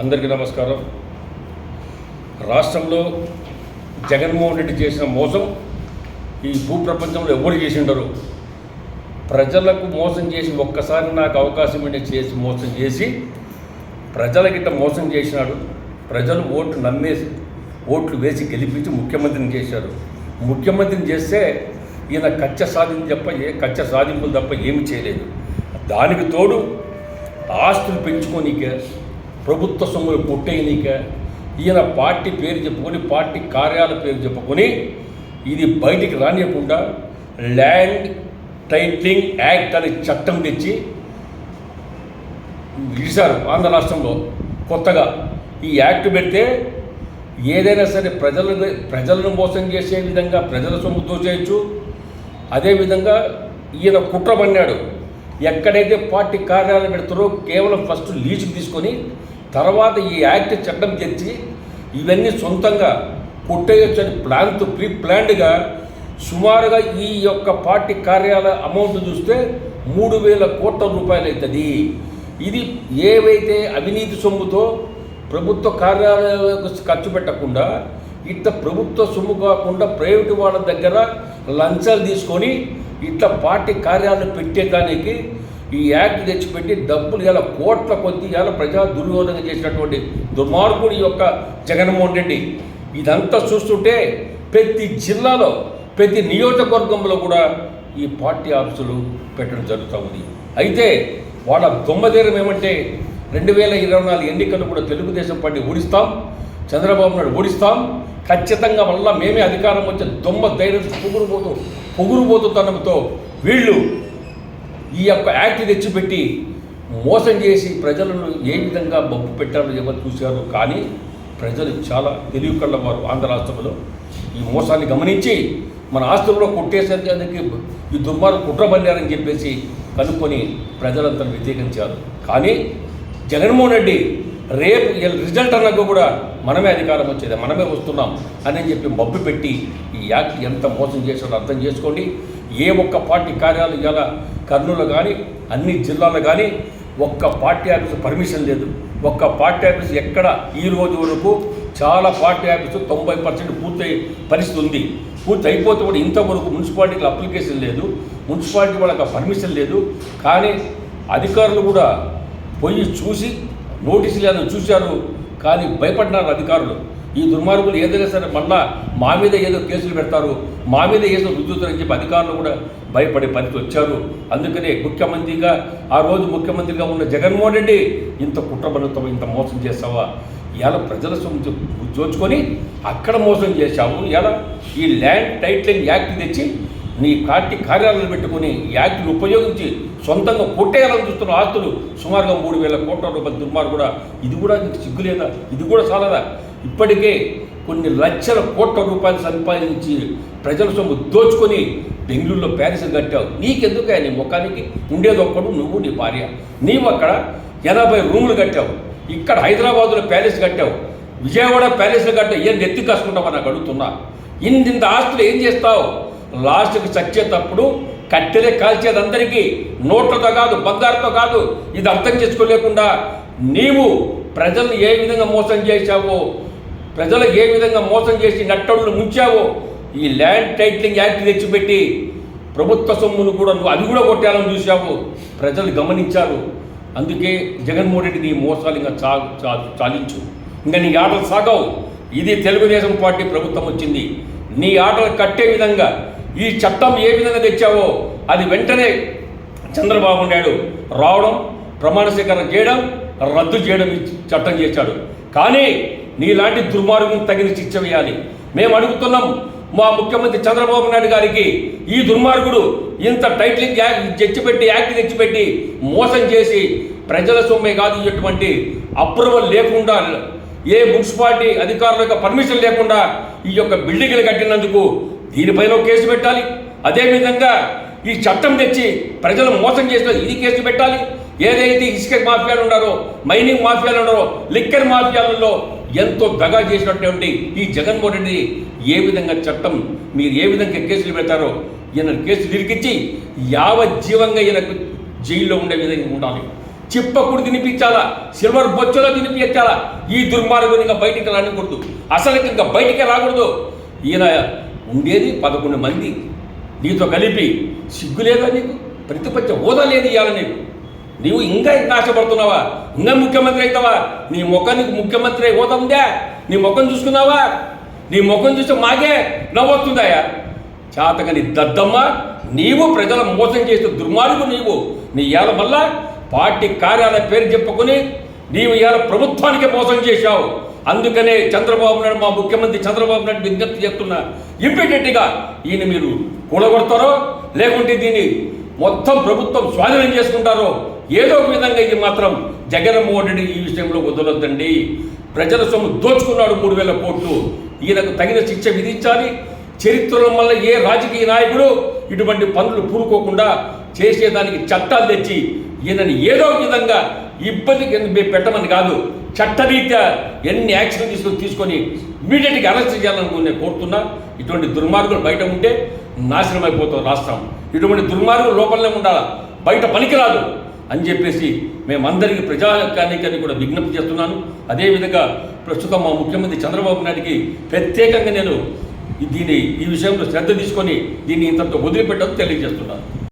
అందరికీ నమస్కారం. రాష్ట్రంలో జగన్మోహన్ రెడ్డి చేసిన మోసం ఈ భూప్రపంచంలో ఎవరు చేసిండరు? ప్రజలకు మోసం చేసి ఒక్కసారి నాకు అవకాశం ఉండి చేసి మోసం చేసి ప్రజలకిట్ట మోసం చేసినాడు. ప్రజలు ఓట్లు నమ్మేసి ఓట్లు వేసి గెలిపించి ముఖ్యమంత్రిని చేశారు. ముఖ్యమంత్రిని చేస్తే ఈయన కచ్చ సాధింపు తప్ప ఏ కచ్చ సాధింపులు తప్ప ఏమి చేయలేదు. దానికి తోడు ఆస్తులు పెంచుకొని ప్రభుత్వ సొమ్ములు కొట్టేయనీకే ఈయన పార్టీ పేరు చెప్పుకొని పార్టీ కార్యాల పేరు చెప్పుకొని ఇది బయటికి రానియకుండా ల్యాండ్ టైటిలింగ్ యాక్ట్ అనే చట్టం తెచ్చి గీశారు ఆంధ్ర రాష్ట్రంలో. కొత్తగా ఈ యాక్ట్ పెడితే ఏదైనా సరే ప్రజలను ప్రజలను మోసం చేసే విధంగా ప్రజల సొమ్ము దోచేయచ్చు. అదేవిధంగా ఈయన కుట్ర పన్నాడు. ఎక్కడైతే పార్టీ కార్యాలయం పెడతారో కేవలం ఫస్ట్ లీజుకి తీసుకొని తర్వాత ఈ యాక్ట్ చట్టం తెచ్చి ఇవన్నీ సొంతంగా కొట్టేయొచ్చని ప్లాన్తో ప్రీ ప్లాన్డ్గా సుమారుగా ఈ యొక్క పార్టీ కార్యాలయ అమౌంట్ చూస్తే మూడు వేల కోట్ల రూపాయలు అవుతుంది ఇది ఏవైతే అవినీతి సొమ్ముతో ప్రభుత్వ కార్యాలయాలకు ఖర్చు పెట్టకుండా ఇట్లా ప్రభుత్వ సొమ్ము కాకుండా ప్రైవేటు వాళ్ళ దగ్గర లంచాలు తీసుకొని ఇట్లా పార్టీ కార్యాలయం పెట్టేదానికి ఈ యాక్ట్ తెచ్చిపెట్టి డబ్బులు ఇలా కోట్ల కొద్ది ఇలా ప్రజా దుర్యోధన చేసినటువంటి దుర్మార్గుడి యొక్క జగన్మోహన్ రెడ్డి. ఇదంతా చూస్తుంటే ప్రతి జిల్లాలో ప్రతి నియోజకవర్గంలో కూడా ఈ పార్టీ ఆఫీసులు పెట్టడం జరుగుతూ ఉంది. అయితే వాళ్ళ దొమ్మధీరం ఏమంటే రెండు వేల ఇరవై నాలుగు ఎన్నికలు కూడా తెలుగుదేశం పార్టీ ఓడిస్తాం చంద్రబాబు నాయుడు ఓడిస్తాం ఖచ్చితంగా మళ్ళీ మేమే అధికారం వచ్చే దొమ్మ ధైర్యం పొగురుబోతు పొగురుపోతుతనంతో వీళ్ళు ఈ యొక్క యాక్ట్ తెచ్చిపెట్టి మోసం చేసి ప్రజలను ఏ విధంగా బొప్పు పెట్టారో ఎవరు చూశారు కానీ ప్రజలు చాలా తెలివి కళ్ళవారు ఆంధ్ర రాష్ట్రంలో. ఈ మోసాన్ని గమనించి మన ఆస్తుల్లో కొట్టేసేందుకు ఈ దుర్మార్గం కుట్రబల్లారని చెప్పేసి కనుక్కొని ప్రజలంతా వ్యతిరేకించారు. కానీ జగన్మోహన్ రెడ్డి రేపు రిజల్ట్ అన్నాక కూడా మనమే అధికారం వచ్చేది మనమే వస్తున్నాం అని చెప్పి మబ్బు పెట్టి ఈ యాక్ట్ ఎంత మోసం చేశారో అర్థం చేసుకోండి. ఏ ఒక్క పార్టీ కార్యాలు ఇవాళ కర్నూలు కానీ అన్ని జిల్లాలు కానీ ఒక్క పార్టీ ఆఫీసు పర్మిషన్ లేదు. ఒక్క పార్టీ ఆఫీస్ ఎక్కడ? ఈ రోజు వరకు చాలా పార్టీ ఆఫీసు తొంభై పర్సెంట్ పూర్తయి పరిస్థితి ఉంది. పూర్తి అయిపోతే కూడా ఇంతవరకు మున్సిపాలిటీకి అప్లికేషన్ లేదు. మున్సిపాలిటీ వాళ్ళకి పర్మిషన్ లేదు. కానీ అధికారులు కూడా పోయి చూసి నోటీసులు ఏదో చూశారు. కానీ భయపడినారు అధికారులు. ఈ దుర్మార్గులు ఏదైనా సరే మళ్ళా మా మీద ఏదో కేసులు పెడతారు మా మీద ఏదో రుద్దుతారని చెప్పి అధికారులు కూడా భయపడే పరిస్థితి వచ్చారు. అందుకనే ముఖ్యమంత్రిగా ఆ రోజు ముఖ్యమంత్రిగా ఉన్న జగన్మోహన్ రెడ్డి ఇంత కుట్రబలుతావు ఇంత మోసం చేస్తావా ఇలా ప్రజల సొమ్ము దోచుకొని అక్కడ మోసం చేశావు. ఇలా ఈ ల్యాండ్ టైట్లైన్ యాక్ట్ తెచ్చి నీ పార్టీ కార్యాలయాలు పెట్టుకుని ఈ యాక్ట్ని ఉపయోగించి సొంతంగా కొట్టేయాలని చూస్తున్న ఆస్తులు సుమారుగా మూడు వేల కోట్ల రూపాయల దుర్మార్గు కూడా ఇది కూడా నీకు సిగ్గులేదా? ఇది కూడా చాలదా ఇప్పటికే కొన్ని లక్షల కోట్ల రూపాయలు సంపాదించి ప్రజల సొమ్ము దోచుకొని బెంగళూరులో ప్యారిస్ కట్టావు. నీకెందుకు నీ ముఖానికి? ఉండేది ఒక్కడు నువ్వు నీ భార్య. నీవు అక్కడ ఎనభై రూములు కట్టావు. ఇక్కడ హైదరాబాదులో ప్యాలెస్ కట్టావు. విజయవాడ ప్యాలెస్లో కట్టావు ఏం నెత్తి కాసుకుంటావు నాకు అడుగుతున్నా. ఇంత ఆస్తులు ఏం చేస్తావు? లాస్ట్కి చచ్చేటప్పుడు కట్టెలే కాల్చేది అందరికీ. నోట్లతో కాదు బంగారుతో కాదు. ఇది అర్థం చేసుకోలేకుండా నీవు ప్రజల్ని ఏ విధంగా మోసం చేశావో ప్రజలు ఏ విధంగా మోసం చేసి నట్టడులు ముంచావో ఈ ల్యాండ్ టైటిలింగ్ యాక్ట్ తెచ్చిపెట్టి ప్రభుత్వ సొమ్మును కూడా నువ్వు అది కూడా కొట్టాలని చూశావు. ప్రజలు గమనించారు. అందుకే జగన్మోహన్ రెడ్డి నీ మోసాలు ఇంకా చా చా- చాలించు. ఇంకా నీ ఆటలు సాగవు. ఇది తెలుగుదేశం పార్టీ ప్రభుత్వం వచ్చింది. నీ ఆటలు కట్టే విధంగా ఈ చట్టం ఏ విధంగా తెచ్చావో అది వెంటనే చంద్రబాబు నాయుడు రావడం ప్రమాణ స్వీకరణ చేయడం రద్దు చేయడం చట్టం చేశాడు. కానీ నీలాంటి దుర్మార్గం తగిన శిక్ష వేయాలి. మేము అడుగుతున్నాం మా ముఖ్యమంత్రి చంద్రబాబు నాయుడు గారికి ఈ దుర్మార్గుడు ఇంత టైటిలింగ్ యాక్ట్ తెచ్చిపెట్టి యాక్ట్ తెచ్చిపెట్టి మోసం చేసి ప్రజల సొమ్మే కాదు ఇటువంటి అప్రూవల్ లేకుండా ఏ మున్సిపాలిటీ అధికారుల యొక్క పర్మిషన్ లేకుండా ఈ యొక్క బిల్డింగ్లు కట్టినందుకు దీనిపైన ఒక కేసు పెట్టాలి. అదేవిధంగా ఈ చట్టం తెచ్చి ప్రజలు మోసం చేసిన ఇది కేసు పెట్టాలి. ఏదైతే ఇసుక మాఫియాలు ఉన్నారో మైనింగ్ మాఫియాలు ఉన్నారో లిక్కర్ మాఫియాలలో ఎంతో దగా చేసినటువంటి ఈ జగన్మోహన్ రెడ్డి ఏ విధంగా చట్టం మీరు ఏ విధంగా కేసులు పెడతారో ఈయన కేసులు ఇరికిచ్చి యావజ్జీవంగా ఈయనకు జైల్లో ఉండే విధంగా ఉండాలి. చిప్పకుడు తినిపించాలా? సిల్వర్ బొచ్చలో తినిపించాలా? ఈ దుర్మార్గుని ఇంకా బయటికి రానికూడదు. అసలు ఇంకా బయటికి రాకూడదు. ఈయన ఉండేది పదకొండు మంది. నీతో కలిపి సిగ్గు లేదా నీకు? ప్రతిపక్ష హోదా లేదు ఇవాళ నీకు? నీవు ఇంకా ఇంకా ఆశపడుతున్నావా? ఇంకా ముఖ్యమంత్రి అవుతావా? నీ ముఖానికి ముఖ్యమంత్రి అయిపోతుందా నీ ముఖం చూసుకున్నావా? నీ ముఖం చూస్తే మాకే నవ్వొస్తుందాయా చేతకని దద్దమ్మ నీవు ప్రజల మోసం చేసే దుర్మార్గు నీవు. నీ ఇవాళ మళ్ళా పార్టీ కార్యాలయ పేరు చెప్పుకొని నీవు ఇవాళ ప్రభుత్వానికి మోసం చేశావు. అందుకనే చంద్రబాబు నాయుడు మా ముఖ్యమంత్రి చంద్రబాబు నాయుడు విజ్ఞప్తి చేస్తున్నా. ఇమ్మీడియట్గా ఈయన మీరు కూడగొడతారో లేకుంటే దీన్ని మొత్తం ప్రభుత్వం స్వాధీనం చేసుకుంటారో ఏదో ఒక విధంగా ఇది మాత్రం జగన్మోహన్ రెడ్డి ఈ విషయంలో వదలొద్దండి. ప్రజల సొమ్ము దోచుకున్నాడు మూడు వేల కోట్లు. ఈయనకు తగిన శిక్ష విధించాలి. చరిత్రలో వల్ల ఏ రాజకీయ నాయకుడు ఇటువంటి పనులు పూనుకోకుండా చేసేదానికి చట్టాలు తెచ్చి ఈయనని ఏదో ఒక విధంగా ఇబ్బంది కింద పెట్టమని కాదు చట్టరీత్యా ఎన్ని యాక్షన్ తీసుకొని తీసుకొని ఇమీడియట్గా అరెస్ట్ చేయాలని నేను కోరుతున్నా. ఇటువంటి దుర్మార్గులు బయట ఉంటే నాశనం అయిపోతాం రాష్ట్రం. ఇటువంటి దుర్మార్గులు లోపలనే ఉండాలి? బయట పనికిరాదు. అని చెప్పేసి మేమందరికీ ప్రజాకానికని కూడా విజ్ఞప్తి చేస్తున్నాను. అదేవిధంగా ప్రస్తుతం మా ముఖ్యమంత్రి చంద్రబాబు నాయుడికి ప్రత్యేకంగా నేను దీని ఈ విషయంలో శ్రద్ధ తీసుకొని దీన్ని ఇంతతో వదిలిపెట్టడం తెలియజేస్తున్నాను.